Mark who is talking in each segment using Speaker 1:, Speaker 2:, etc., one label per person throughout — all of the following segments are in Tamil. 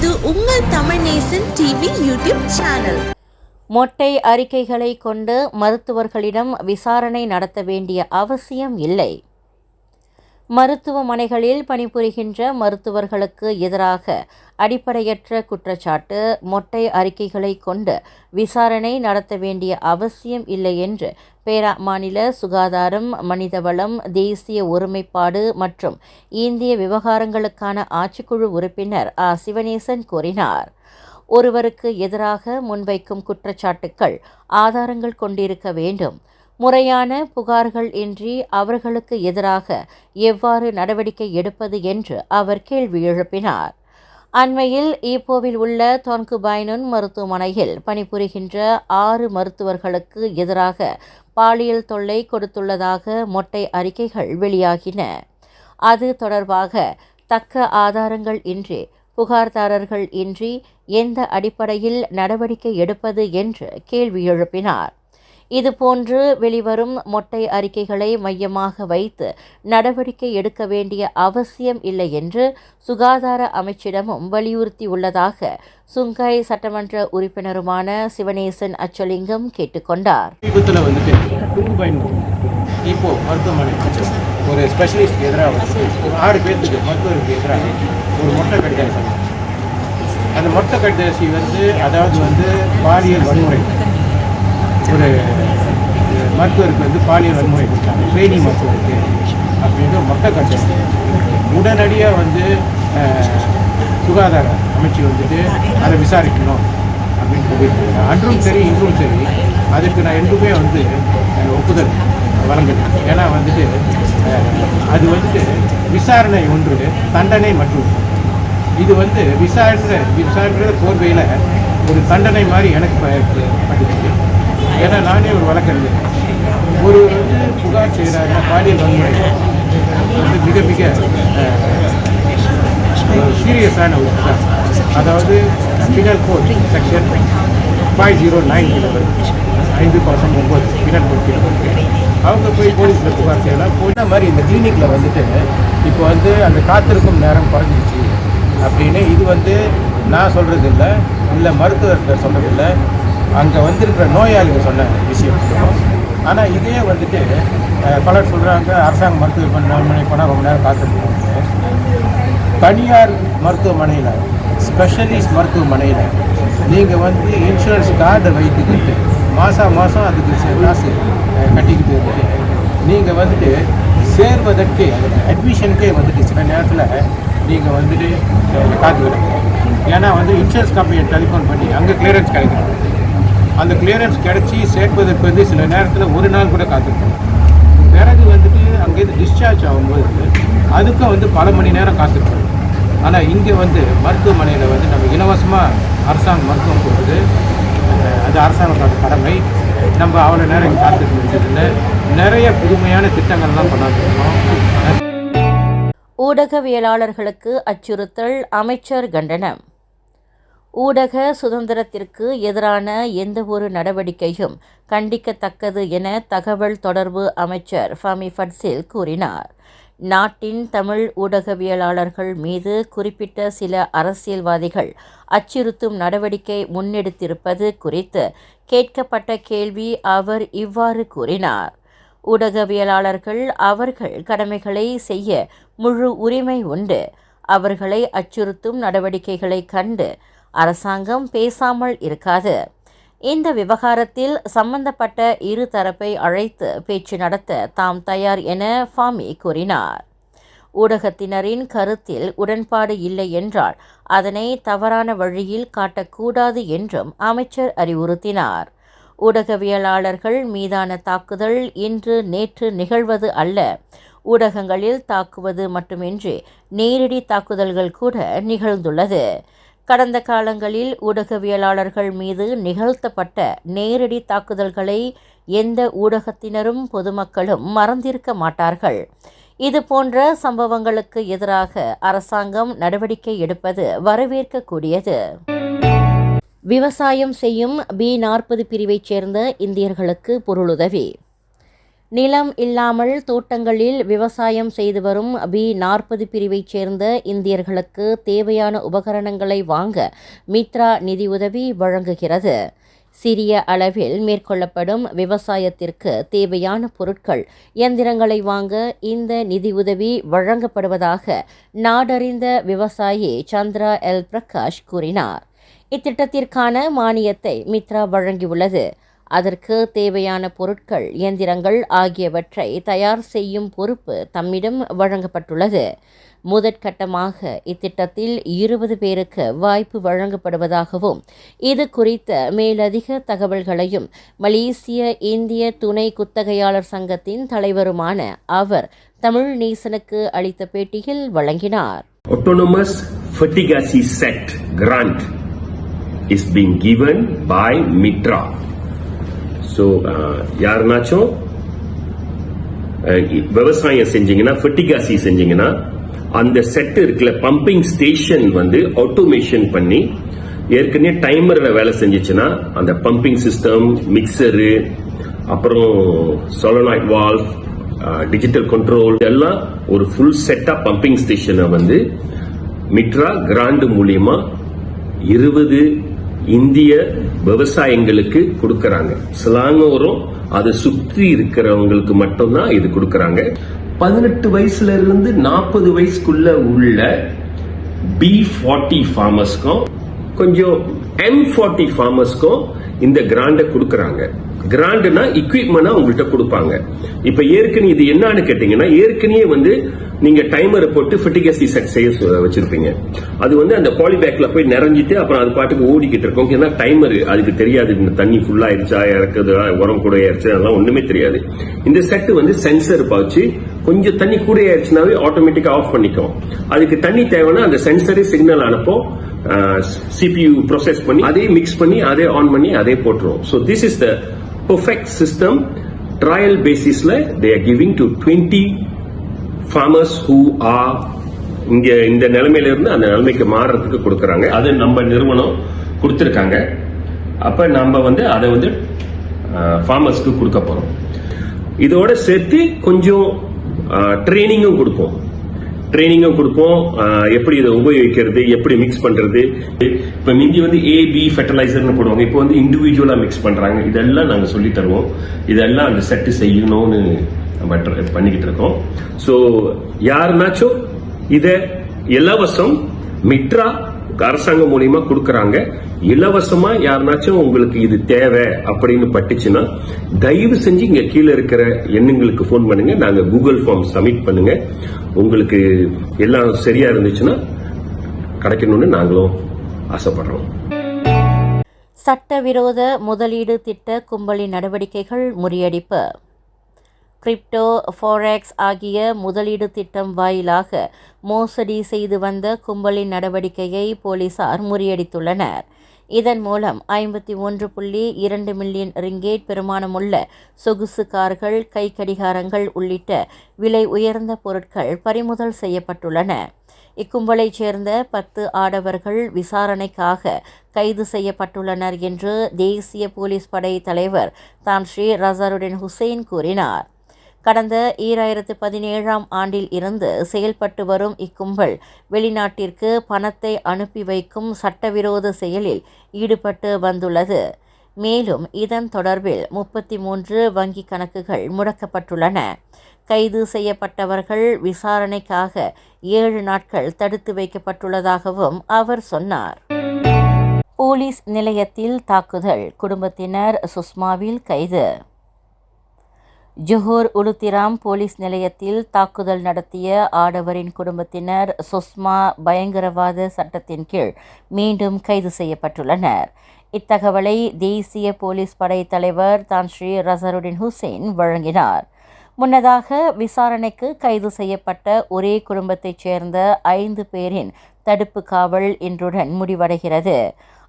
Speaker 1: இது உங்கள் Tamil Nesan TV YouTube channel.
Speaker 2: மொட்டை அறிக்கைகளை கொண்டு மருத்துவர்களிடம் விசாரணை நடத்த வேண்டிய அவசியம் இல்லை. மருத்துவமனைகளில் பணிபுரிகின்ற மருத்துவர்களுக்கு எதிராக அடிப்படையற்ற குற்றச்சாட்டு மொட்டை அறிக்கைகளை கொண்டு விசாரணை நடத்த வேண்டிய அவசியம் இல்லை என்று பேரா மாநில சுகாதாரம் மனிதவளம் தேசிய ஒருமைப்பாடு மற்றும் இந்திய விவகாரங்களுக்கான ஆட்சிக்குழு உறுப்பினர் ஆ. சிவனேசன் கூறினார். ஒருவருக்கு எதிராக முன்வைக்கும் குற்றச்சாட்டுக்கள் ஆதாரங்கள் கொண்டிருக்க வேண்டும். முறையான புகார்கள் இன்றி அவர்களுக்கு எதிராக எவ்வாறு நடவடிக்கை எடுப்பது என்று அவர் கேள்வி எழுப்பினார். அண்மையில் ஈப்போவில் உள்ள தொன்குபைனுன் மருத்துவமனையில் பணிபுரிகின்ற ஆறு மருத்துவர்களுக்கு எதிராக பாலியல் தொல்லை கொடுத்துள்ளதாக மொட்டை அறிக்கைகள் வெளியாகின. அது தொடர்பாக தக்க ஆதாரங்கள் இன்றி புகார்தாரர்கள் இன்றி எந்த அடிப்படையில் நடவடிக்கை எடுப்பது என்று கேள்வி எழுப்பினார். இதுபோன்று வெளிவரும் மொட்டை அறிக்கைகளை மையமாக வைத்து நடவடிக்கை எடுக்க வேண்டிய அவசியம் இல்லை என்று சுகாதார அமைச்சிடமும் வலியுறுத்தியுள்ளதாக சுங்காய் சட்டமன்ற உறுப்பினருமான சிவனேசன் அச்சலிங்கம் கேட்டுக்கொண்டார்
Speaker 3: இப்போ மருத்துவமனை ஒரு ஸ்பெஷலிஸ்ட் எதிராக ஒரு ஆறு பேர்த்துக்கு மருத்துவருக்கு எதிராக ஒரு மொட்டை கடிதாசி அந்த மொட்டை கடிதாசி வந்து அதாவது வந்து பாலியல் வன்முறை. ஒரு மருத்துவருக்கு வந்து பாலியல் வன்முறை கொடுத்தாங்க. ட்ரெயினிங் மருத்துவருக்கு அப்படின்னு மொட்டை கடிதாசி உடனடியாக வந்து சுகாதார அமைச்சு வந்துட்டு அதை விசாரிக்கணும் அப்படின்னு சொல்லியிருக்காங்க. அன்றும் சரி இன்றும் சரி அதுக்கு நான் என்றுமே வந்து ஒப்புதல் வழங்குறேன் ஏன்னா வந்துட்டு அது வந்துட்டு விசாரணை ஒன்று தண்டனை மற்றும் இது வந்து விசாரணை விசாரணை போர்வையில் ஒரு தண்டனை மாதிரி எனக்கு பட்டுச்சு. ஏன்னா நானே ஒரு வழக்கறிஞர். ஒரு வந்து புகார் செய்கிறாங்க பாலியல் வன்முறை. வந்து மிக மிக சீரியஸான ஒரு புகார். அதாவது penal code section five zero nine ஐந்து பாசம் ஒம்பது பினல் கோட் கீழே அவங்க போய் போலீஸில் புகார் செய்யலாம். போன மாதிரி இந்த கிளினிக்கில் வந்துட்டு இப்போ வந்து அந்த காத்திருக்கும் நேரம் குறைஞ்சிருச்சு அப்படின்னு இது வந்து நான் சொல்கிறது இல்லை இல்லை மருத்துவர்கள் சொல்கிறது இல்லை அங்கே வந்திருக்கிற நோயாளிகள் சொன்ன விஷயம். ஆனால் இதே வந்துட்டு பலர் சொல்கிறாங்க அரசாங்க மருத்துவமனை போனால் ரொம்ப நேரம் காத்திருக்கணும் தனியார் மருத்துவமனையில் ஸ்பெஷலிஸ்ட் மருத்துவமனையில் நீங்கள் வந்து இன்சூரன்ஸ் கார்டை வைத்துக்கிட்டு மாதம் மாதம் அதுக்கு காசு கட்டிக்கிட்டு இருக்கு நீங்கள் வந்துட்டு சேர்வதற்கு அட்மிஷனுக்கே வந்துட்டு சில நேரத்தில் நீங்கள் வந்துட்டு காத்து காத்துக்கணும் ஏன்னா வந்து இன்சூரன்ஸ் கம்பெனியை டெலிஃபோன் பண்ணி அங்கே கிளியரன்ஸ் கிடைக்கணும் அந்த கிளியரன்ஸ் கிடச்சி சேர்ப்பதற்கு வந்து சில நேரத்தில் ஒரு நாள் கூட காத்திருக்கோம் பிறகு வந்துட்டு அங்கேருந்து டிஸ்சார்ஜ் ஆகும்போது அதுக்கும் வந்து பல மணி நேரம் காத்திருக்கோம் ஆனால் இங்கே வந்து மருத்துவமனையில் வந்து நம்ம இலவசமாக அரசாங்க மருத்துவம் கொடுக்குது. அது அரசாங்கத்தோட கடமை. நம்ம அவ்வளோ நேரம் இங்கே காத்துக்க வேண்டியதில்லை நிறைய புதுமையான திட்டங்கள்லாம் கொண்டாந்துருக்கோம்
Speaker 2: ஊடகவியலாளர்களுக்கு அச்சுறுத்தல் அமைச்சர் கண்டனம். ஊடக சுதந்திரத்திற்கு எதிரான எந்தவொரு நடவடிக்கையும் கண்டிக்கத்தக்கது என தகவல் தொடர்பு அமைச்சர் ஃபமி ஃபட்சில் கூறினார். நாட்டின் தமிழ் ஊடகவியலாளர்கள் மீது குறிப்பிட்ட சில அரசியல்வாதிகள் அச்சுறுத்தும் நடவடிக்கை முன்னெடுத்திருப்பது குறித்து கேட்கப்பட்ட கேள்வி அவர் இவ்வாறு கூறினார். ஊடகவியலாளர்கள் அவர்கள் கடமைகளை செய்ய முழு உரிமை உண்டு. அவர்களை அச்சுறுத்தும் நடவடிக்கைகளை கண்டு அரசாங்கம் பேசாமல் இருக்காது. இந்த விவகாரத்தில் சம்பந்தப்பட்ட இரு தரப்பை அழைத்து பேச்சு நடத்த தாம் தயார் என ஃபாமி கூறினார். ஊடகத்தினரின் கருத்தில் உடன்பாடு இல்லை என்றால் அதனை தவறான வழியில் காட்டக்கூடாது என்றும் அமைச்சர் அறிவுறுத்தினார். ஊடகவியலாளர்கள் மீதான தாக்குதல் இன்று நேற்று நிகழ்வது அல்ல ஊடகங்களில் தாக்குவது மட்டுமின்றி நேரடி தாக்குதல்கள் கூட நிகழ்ந்துள்ளது. கடந்த காலங்களில் ஊடகவியலாளர்கள் மீது நிகழ்த்தப்பட்ட நேரடி தாக்குதல்களை எந்த ஊடகத்தினரும் பொதுமக்களும் மறந்திருக்க மாட்டார்கள். இது போன்ற சம்பவங்களுக்கு எதிராக அரசாங்கம் நடவடிக்கை எடுப்பது வரவேற்கக்கூடியது. விவசாயம் செய்யும் பி நாற்பது பிரிவைச் சேர்ந்த இந்தியர்களுக்கு பொருளுதவி. நிலம் இல்லாமல் தோட்டங்களில் விவசாயம் செய்து வரும் பி நாற்பது பிரிவைச் சேர்ந்த இந்தியர்களுக்கு தேவையான உபகரணங்களை வாங்க மித்ரா நிதியுதவி வழங்குகிறது. சிறிய அளவில் மேற்கொள்ளப்படும் விவசாயத்திற்கு தேவையான பொருட்கள் இயந்திரங்களை வாங்க இந்த நிதியுதவி வழங்கப்படுவதாக நாடறிந்த விவசாயி சந்திரா எல் பிரகாஷ் கூறினார். இத்திட்டத்திற்கான மானியத்தை மித்ரா வழங்கியுள்ளது. அதற்கு தேவையான பொருட்கள் இயந்திரங்கள் ஆகியவற்றை தயார் செய்யும் பொறுப்பு தம்மிடம் வழங்கப்பட்டுள்ளது. முதற்கட்டமாக இத்திட்டத்தில் இருபது பேருக்கு வாய்ப்பு வழங்கப்படுவதாகவும் இது குறித்த மேலதிக தகவல்களையும் மலேசிய இந்திய துணை குத்தகையாளர் சங்கத்தின் தலைவருமான அவர் தமிழ் நேசனுக்கு அளித்த பேட்டியில் வழங்கினார்.
Speaker 4: Autonomous fertigasi set grant is being given by mitra. So uh, யாருனாச்சும் விவசாயம் செஞ்சீங்கன்னா ஃபெர்டிகாசி செஞ்சீங்கன்னா அந்த செட் இருக்குல்ல பம்பிங் ஸ்டேஷன் வந்து ஆட்டோமேஷன் பண்ணி ஏற்கனவே டைமர்ல வேலை செஞ்சுச்சுன்னா அந்த பம்பிங் சிஸ்டம் மிக்சரு அப்புறம் சொலனாய்ட் வால்வ் டிஜிட்டல் கண்ட்ரோல் எல்லாம் ஒரு ஃபுல் செட்டா பம்பிங் ஸ்டேஷனை வந்து மிட்ரா கிராண்டு மூலியமா இருபது இந்திய விவசாயங்களுக்கு கொடுக்கறாங்க. சிலாங்கோரும் அதை சுற்றி இருக்கிறவங்களுக்கு மட்டும்தான் இது கொடுக்கறாங்க. பதினெட்டு வயசுல இருந்து நாற்பது வயசுக்குள்ள உள்ள பி ஃபார்ட்டி ஃபார்மர்ஸ்க்கும் கொஞ்சம் எம் ஃபார்ட்டி ஃபார்மர்ஸ்க்கும் இந்த கிராண்டை கொடுக்கறாங்க. கிராண்ட்னா equipment உங்கள்கிட்ட கொடுப்பாங்க. இப்ப ஏற்கனவே இது என்னன்னு கேட்டீங்கன்னா ஏற்கனவே வந்து நீங்க டைமரை போட்டு ஃபிட்டிகசி செட் செய்ய வச்சிருப்பீங்க. அது வந்து அந்த பாலிபேக்ல போய் நிறைஞ்சிட்டு அப்புறம் அது பாட்டுக்கு ஓடிக்கிட்டு இருக்கும். ஏன்னா டைமர் அதுக்கு தெரியாது. இந்த தண்ணி ஃபுல்லா ஆயிடுச்சா இறக்குது உரம் கூட ஆயிடுச்சு அதெல்லாம் ஒண்ணுமே தெரியாது. இந்த செட் வந்து சென்சர் பாய்ச்சி கொஞ்சம் தண்ணி கூட ஆயிடுச்சுனாவே ஆட்டோமேட்டிக்கா ஆஃப் பண்ணிக்கும். அதுக்கு தண்ணி தேவைன்னா அந்த சென்சரே சிக்னல் அனுப்போ சிபியூ ப்ரொசஸ் பண்ணி அதே மிக்ஸ் பண்ணி அதே ஆன் பண்ணி அதே போட்டுரும். So this is the perfect system trial பேசிஸ்ல they are giving to twenty farmers who are இங்க இந்த நிலைமையில இருந்து அந்த நிலைமைக்கு மாறுறதுக்கு கொடுக்கறாங்க. அது நம்ம நிறுவனம் கொடுத்துருக்காங்க. அப்ப நம்ம வந்து அதை வந்து ஃபார்மர்ஸ்க்கு கொடுக்க போறோம். இதோட சேர்த்து கொஞ்சம் ட்ரைனிங்கும் கொடுப்போம். ட்ரைனிங்கும் கொடுப்போம். எப்படி இதை உபயோகிக்கிறது எப்படி மிக்ஸ் பண்றது. இப்ப மிந்தி வந்து ஏ பி ஃபெர்டிலைசர்னு போடுவாங்க. இப்போ வந்து இண்டிவிஜுவலா மிக்ஸ் பண்றாங்க. இதெல்லாம் நாங்க சொல்லி தருவோம். இதெல்லாம் அந்த செட்டு செய்யணும்னு நம்ம பண்ணிக்கிட்டு இருக்கோம். ஸோ யாருனாச்சும் இத இலவசம் மிட்ரா அரசாங்கம் மூலியமா கொடுக்கறாங்க. இலவசமா யாருனாச்சும் உங்களுக்கு இது தேவை அப்படின்னு பட்டுச்சுன்னா தயவு செஞ்சு இங்க கீழே இருக்கிற எண்ணுங்களுக்கு ஃபோன் பண்ணுங்க. நாங்க கூகுள் ஃபார்ம் சப்மிட் பண்ணுங்க. உங்களுக்கு எல்லாம் சரியா இருந்துச்சுன்னா கிடைக்கணும்னு நாங்களும் ஆசைப்படுறோம்.
Speaker 2: சட்டவிரோத முதலீடு திட்ட கும்பலின் நடவடிக்கைகள் முறியடிப்பு. கிரிப்டோ ஃபோரெக்ஸ் ஆகிய முதலீடு திட்டம் வாயிலாக மோசடி செய்து வந்த கும்பலின் நடவடிக்கையை போலீசார் முறியடித்துள்ளனர். இதன் மூலம் ஐம்பத்தி ஒன்று புள்ளி இரண்டு மில்லியன் ரிங்கேட் பெருமானமுள்ள சொகுசு கார்கள் கை கடிகாரங்கள் உள்ளிட்ட விலை உயர்ந்த பொருட்கள் பறிமுதல் செய்யப்பட்டுள்ளன. இக்கும்பலைச் சேர்ந்த பத்து ஆடவர்கள் விசாரணைக்காக கைது செய்யப்பட்டுள்ளனர் என்று தேசிய போலீஸ் படை தலைவர் தான் ஸ்ரீ ரசருடின் ஹுசைன் கூறினார். கடந்த ஈராயிரத்து பதினேழாம் ஆண்டில் இருந்து செயல்பட்டு வரும் இக்கும்பல் வெளிநாட்டிற்கு பணத்தை அனுப்பி வைக்கும் சட்டவிரோத செயலில் ஈடுபட்டு வந்துள்ளது. மேலும் இதன் தொடர்பில் முப்பத்தி மூன்று வங்கி கணக்குகள் முடக்கப்பட்டுள்ளன. கைது செய்யப்பட்டவர்கள் விசாரணைக்காக ஏழு நாட்கள் தடுத்து வைக்கப்பட்டுள்ளதாகவும் அவர் சொன்னார். போலீஸ் நிலையத்தில் தாக்குதல் குடும்பத்தினர் சுஷ்மாவில் கைது. ஜுஹூர் உளுத்திராம் போலீஸ் நிலையத்தில் தாக்குதல் நடத்திய ஆடவரின் குடும்பத்தினர் சுஷ்மா பயங்கரவாத சட்டத்தின் கீழ் மீண்டும் கைது செய்யப்பட்டுள்ளனர். இத்தகவலை தேசிய போலீஸ் படை தலைவர் தான் ஸ்ரீ ரசருடின் ஹுசேன் வழங்கினார். முன்னதாக விசாரணைக்கு கைது செய்யப்பட்ட ஒரே குடும்பத்தைச் சேர்ந்த ஐந்து பேரின் தடுப்பு காவல் இன்றுடன் முடிவடைகிறது.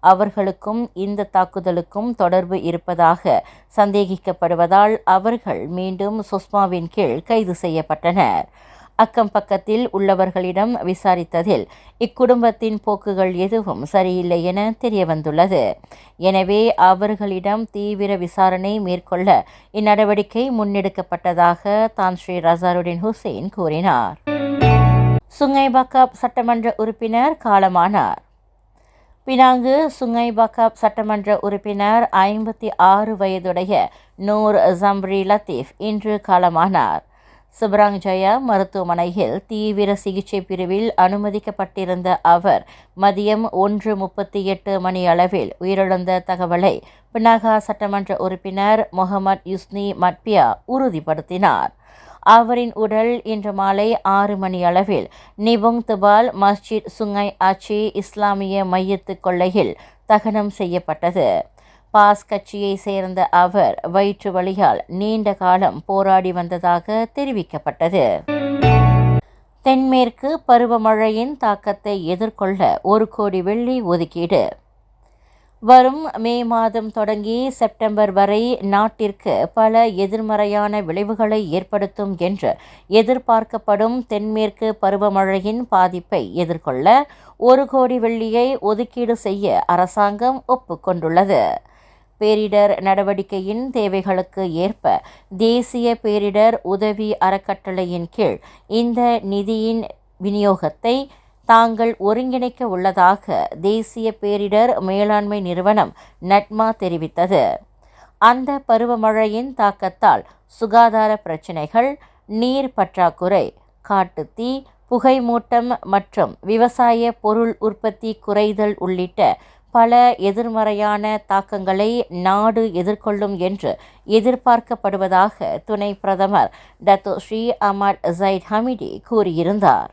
Speaker 2: அவர்களுக்கும் இந்த தாக்குதலுக்கும் தொடர்பு இருப்பதாக சந்தேகிக்கப்படுவதால் அவர்கள் மீண்டும் சுஷ்மாவின் கீழ் கைது செய்யப்பட்டனர். அக்கம் பக்கத்தில் உள்ளவர்களிடம் விசாரித்ததில் இக்குடும்பத்தின் போக்குகள் எதுவும் சரியில்லை என தெரியவந்துள்ளது. எனவே அவர்களிடம் தீவிர விசாரணை மேற்கொள்ள இந்நடவடிக்கை முன்னெடுக்கப்பட்டதாக தான் ஸ்ரீ ரசாருடின் ஹுசைன் கூறினார். சுங்கைபாக்காப் சட்டமன்ற உறுப்பினர் காலமானார். பினாங்கு சுங்கைபாக்காப் சட்டமன்ற உறுப்பினர் ஐம்பத்தி ஆறு வயதுடைய நூர் ஜம்ரி லத்தீஃப் இன்று காலமானார். சுப்ராங் ஜயா மருத்துவமனையில் தீவிர சிகிச்சை பிரிவில் அனுமதிக்கப்பட்டிருந்த அவர் மதியம் ஒன்று முப்பத்தி எட்டு மணி அளவில் உயிரிழந்த தகவலை பினாகா சட்டமன்ற உறுப்பினர் முகமது யுஸ்னி மட்பியா உறுதிப்படுத்தினார். அவரின் உடல் இன்று மாலை ஆறு மணி அளவில் நிபுங் துபால் மஸ்ஜித் சுங்கை ஆச்சி இஸ்லாமிய மையத்து கொள்ளையில் தகனம் செய்யப்பட்டது. பாஸ் கட்சியை சேர்ந்த அவர் வயிற்று வழியால் நீண்ட காலம் போராடி வந்ததாக தெரிவிக்கப்பட்டது. தென்மேற்கு பருவமழையின் தாக்கத்தை எதிர்கொள்ள ஒரு கோடி வெள்ளி ஒதுக்கீடு. வரும் மே மாதம் தொடங்கி செப்டம்பர் வரை நாட்டிற்கு பல எதிர்மறையான விளைவுகளை ஏற்படுத்தும் என்று எதிர்பார்க்கப்படும் தென்மேற்கு பருவமழையின் பாதிப்பை எதிர்கொள்ள ஒரு கோடி வெள்ளியை ஒதுக்கீடு செய்ய அரசாங்கம் ஒப்புக்கொண்டுள்ளது. பேரிடர் நடவடிக்கையின் தேவைகளுக்கு ஏற்ப தேசிய பேரிடர் உதவி அறக்கட்டளையின் கீழ் இந்த நிதியின் விநியோகத்தை தாங்கள் ஒருங்கிணைக்க உள்ளதாக தேசிய பேரிடர் மேலாண்மை நிறுவனம் நட்மா தெரிவித்தது. அந்த பருவமழையின் தாக்கத்தால் சுகாதார பிரச்சினைகள் நீர் பற்றாக்குறை காட்டுத்தீ புகைமூட்டம் மற்றும் விவசாய பொருள் உற்பத்தி குறைதல் உள்ளிட்ட பல எதிர்மறையான தாக்கங்களை நாடு எதிர்கொள்ளும் என்று எதிர்பார்க்கப்படுவதாக துணை பிரதமர் Dato Seri Ahmad Zahid Hamidi கூறியிருந்தார்.